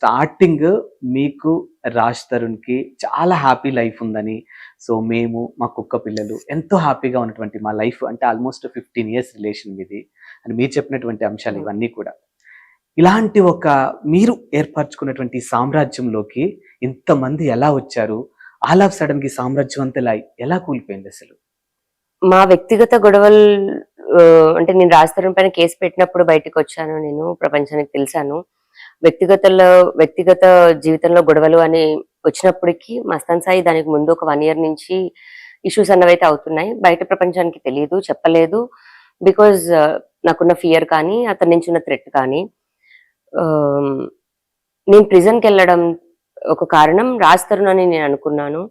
Starting మీకు రాజ్ తరుణ్కి చాలా happy life ఉందని. సో మేము మా కుక్క పిల్లలు ఎంతో హ్యాపీగా ఉన్నటువంటి మా లైఫ్ అంటే ఆల్మోస్ట్ ఫిఫ్టీన్ ఇయర్స్ రిలేషన్ ఇది అని మీరు చెప్పినటువంటి అంశాలు ఇవన్నీ కూడా. ఇలాంటి ఒక మీరు ఏర్పరచుకున్నటువంటి సామ్రాజ్యంలోకి ఇంతమంది ఎలా వచ్చారు? ఆల్ ఆఫ్ సడన్కి సామ్రాజ్యం అంతా ఎలా కూలిపోయింది అసలు? మా వ్యక్తిగత గొడవలు అంటే నేను రాజతరం పైన కేసు పెట్టినప్పుడు బయటకు వచ్చాను నేను ప్రపంచానికి తెలిసాను. వ్యక్తిగతలో వ్యక్తిగత జీవితంలో గొడవలు అని వచ్చినప్పటికీ మస్తాన్ సాయి దానికి ముందు ఒక వన్ ఇయర్ నుంచి ఇష్యూస్ అన్నవైతే అవుతున్నాయి. బయట ప్రపంచానికి తెలియదు చెప్పలేదు. బికాజ్ నాకున్న ఫియర్ కానీ అతని నుంచి ఉన్న థ్రెట్ కానీ నేను ప్రిజన్కి వెళ్ళడం ఒక కారణం. రాజ్ తరుణ్ అని నేను అనుకున్నాను.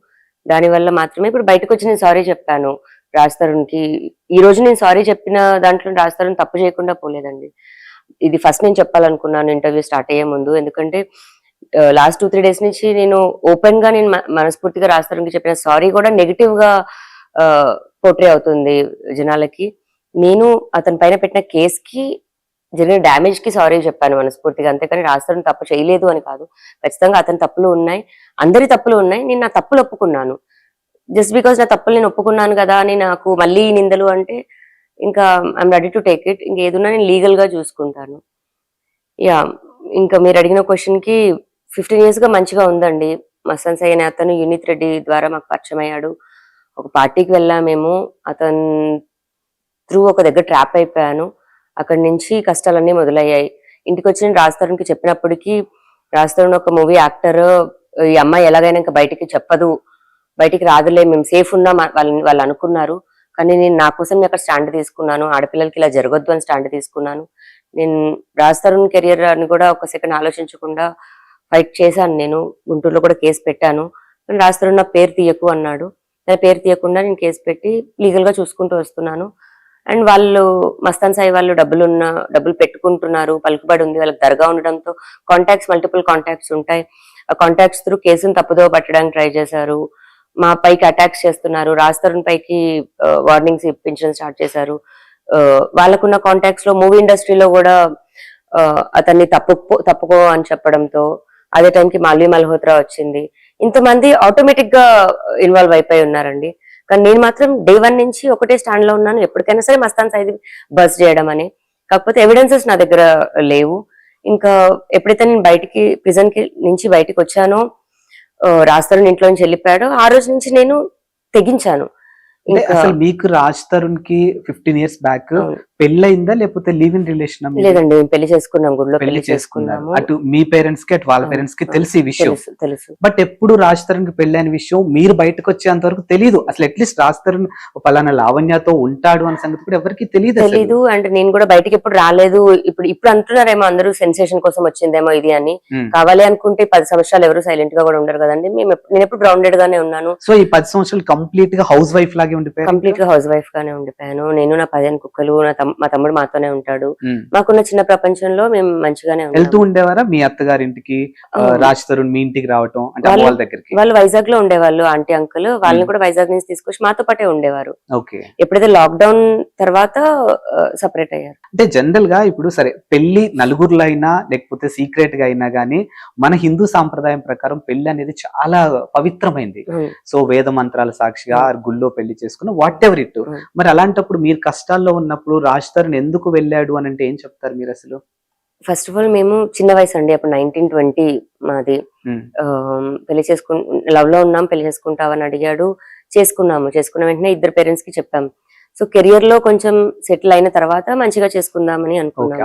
దానివల్ల మాత్రమే ఇప్పుడు బయటకు వచ్చి నేను సారీ చెప్పాను రాజ్ తరుణ్కి. ఈ రోజు నేను సారీ చెప్పిన దాంట్లో రాజ్ తరుణ్ తప్పు చేయకుండా పోలేదండి. ఇది ఫస్ట్ నేను చెప్పాలనుకున్నాను ఇంటర్వ్యూ స్టార్ట్ అయ్యే ముందు. ఎందుకంటే లాస్ట్ టూ త్రీ డేస్ నుంచి నేను ఓపెన్గా నేను మనస్ఫూర్తిగా రాజ్ చెప్పిన సారీ కూడా నెగిటివ్గా పోర్ట్రే అవుతుంది జనాలకి. నేను అతని పైన పెట్టిన కేస్కి జరిగిన డ్యామేజ్కి సారీ చెప్పాను మనస్ఫూర్తిగా. అంతేకాని రాస్తారని తప్పు చేయలేదు అని కాదు. ఖచ్చితంగా అతని తప్పులు ఉన్నాయి. అందరి తప్పులు ఉన్నాయి. నేను నా తప్పులు ఒప్పుకున్నాను. జస్ట్ బికాస్ నా తప్పులు నేను ఒప్పుకున్నాను కదా అని నాకు మళ్ళీ నిందలు అంటే ఇంకా I'm ready to take it ఇంకా ఏదన్నా నేను లీగల్గా చూసుకుంటాను. యా ఇంకా మీరు అడిగిన క్వశ్చన్కి ఫిఫ్టీన్ ఇయర్స్గా మంచిగా ఉందండి. మసన్స్ అయిన అతను యూనిత్ రెడ్డి ద్వారా మాకు పరిచయం అయ్యాడు. ఒక పార్టీకి వెళ్ళాము మేము. అతను త్రూ ఒక దగ్గర ట్రాప్ అయిపోయాను. అక్కడి నుంచి కష్టాలన్నీ మొదలయ్యాయి. ఇంటికి వచ్చి నేను చెప్పినప్పటికీ రాజతరుణ్ ఒక మూవీ యాక్టర్ ఈ అమ్మాయి ఎలాగైనా ఇంకా బయటికి చెప్పదు. బయటికి రాదులే మేము సేఫ్ ఉన్నాం వాళ్ళని వాళ్ళు అనుకున్నారు. కానీ నేను నా కోసం అక్కడ స్టాండ్ తీసుకున్నాను. ఆడపిల్లలకి ఇలా జరగొద్దు అని స్టాండ్ తీసుకున్నాను. నేను రాజ్ తరుణ్ కెరియర్ అని కూడా ఒక సెకండ్ ఆలోచించకుండా ఫైట్ చేశాను నేను. గుంటూరులో కూడా కేసు పెట్టాను. కానీ రాజ్ తరుణ్ నా పేరు తీయకు అన్నాడు. నా పేరు తీయకుండా నేను కేసు పెట్టి లీగల్గా చూసుకుంటూ వస్తున్నాను. అండ్ వాళ్ళు మస్తాన్ సాయి వాళ్ళు డబ్బులు ఉన్న డబ్బులు పెట్టుకుంటున్నారు పలుకుబడి ఉంది. వాళ్ళకి దరగా ఉండడంతో కాంటాక్ట్స్ మల్టిపుల్ కాంటాక్ట్స్ ఉంటాయి. ఆ కాంటాక్ట్స్ త్రూ కేసును తప్పుదో పట్టడానికి ట్రై చేశారు. మా పైకి అటాక్స్ చేస్తున్నారు. రాజ్ తరుణ్ పైకి వార్నింగ్స్ ఇప్పించడం స్టార్ట్ చేశారు. వాళ్ళకున్న కాంటాక్ట్స్లో మూవీ ఇండస్ట్రీలో కూడా అతన్ని తప్పుకో తప్పుకో అని చెప్పడంతో అదే టైంకి మాల్వి మల్హోత్రా వచ్చింది. ఇంతమంది ఆటోమేటిక్గా ఇన్వాల్వ్ అయిపోయి ఉన్నారండి. కానీ నేను మాత్రం డే వన్ నుంచి ఒకటే స్టాండ్లో ఉన్నాను. ఎప్పటికైనా సరే మస్తాన్ సైది బస్ చేయడం అని కాకపోతే ఎవిడెన్సెస్ నా దగ్గర లేవు. ఇంకా ఎప్పుడైతే నేను బయటికి ప్రిజన్కి నుంచి బయటకు వచ్చానో రాస్తారు ఇంట్లో నుంచి వెళ్ళిపోయాడు. ఆ రోజు నుంచి నేను తెగించాను. అంటే అసలు మీకు రాజ్ తరుణ్కి ఫిఫ్టీన్ ఇయర్స్ బ్యాక్. పెళ్ళయిందా లేకపోతే లివ్ ఇన్ రిలేషన్ లేదండి పెళ్ళి చేసుకున్నాం గుడిలో పెళ్ళి చేసుకున్నాము. అటు మీ పేరెంట్స్కి అటు వాళ్ళ పేరెంట్స్కి. తెలిసి ఈ విషయం. తెలుసు బట్ ఎప్పుడు రాజ్ తరుణ్కి పెళ్ళి అనే విషయం మీరు బయటకు వచ్చేంత వరకు తెలియదు అసలు అట్లీస్ట్ రాజ్ తరుణ్ పలానా లావణ్యతో ఉంటాడు అనే సంగతి కూడా ఎవరికి తెలియదు. తెలీదు అండ్ నేను కూడా బయటికి ఎప్పుడు రాలేదు. ఇప్పుడు ఇప్పుడు అంటున్నారేమో అందరూ సెన్సేషన్ కోసం వచ్చిందేమో ఇది అని. కావాలి అనుకుంటే పది సంవత్సరాలు ఎవరు సైలెంట్గా కూడా ఉండరు కదండి. నేను ఎప్పుడు గ్రౌండెడ్ గానే ఉన్నాను. సో ఈ పది సంవత్సరాలు కంప్లీట్గా హౌస్ వైఫ్ లాగే ఉండిపోయారు. కంప్లీట్గా హౌస్ వైఫ్ గానే ఉండిపోయాను. నేను నా పదిహేను కుక్కలు నా మా తమ్ముడు మాతోనే ఉంటాడు. మాకున్న చిన్న ప్రపంచంలో మేము మంచిగానే వెళ్తూ ఉండేవారా మీ అత్తగారింటికి. రాజ్ తరుణ్ మీ ఇంటికి రావటం అంటే వాళ్ళు- దగ్గరికి? వాళ్ళు వైజాగ్లో ఉండేవాళ్ళు ఆంటీ అంకుల్. వాళ్ళని. కూడా వైజాగ్ నుంచి తీసుకొచ్చి మాతో పాటే ఉండేవారు. ఓకే. ఎప్పుడైతే లాక్డౌన్ తర్వాత సపరేట్ అయ్యారు. అంటే జనరల్గా ఇప్పుడు సరే పెళ్ళి నలుగురులో అయినా లేకపోతే సీక్రెట్గా అయినా గానీ మన హిందూ సాంప్రదాయం ప్రకారం పెళ్ళి అనేది చాలా పవిత్రమైంది. సో వేద మంత్రాల సాక్షిగా గుళ్ళో పెళ్ళి చేసుకున్న వాట్ ఎవర్ ఇట్ Hmm. మరి అలాంటప్పుడు మీరు కష్టాల్లో ఉన్నప్పుడు రాజ్ తరుణ్ ఎందుకు వెళ్ళాడు అని అంటే ఏం చెప్తారు మీరు అసలు? ఫస్ట్ ఆఫ్ ఆల్ మేము చిన్న వయసు అండి అప్పుడు నైన్టీన్ ట్వంటీ మాది. ఆ, పెళ్ళి చేసుకు లవ్లో ఉన్నాం పెళ్ళి చేసుకుంటావని అడిగాడు. చేసుకున్నాము. చేసుకున్న వెంటనే ఇద్దరు పేరెంట్స్కి చెప్పాం. సో కెరియర్లో కొంచెం సెటిల్ అయిన తర్వాత మంచిగా చేసుకుందామని అనుకున్నాం.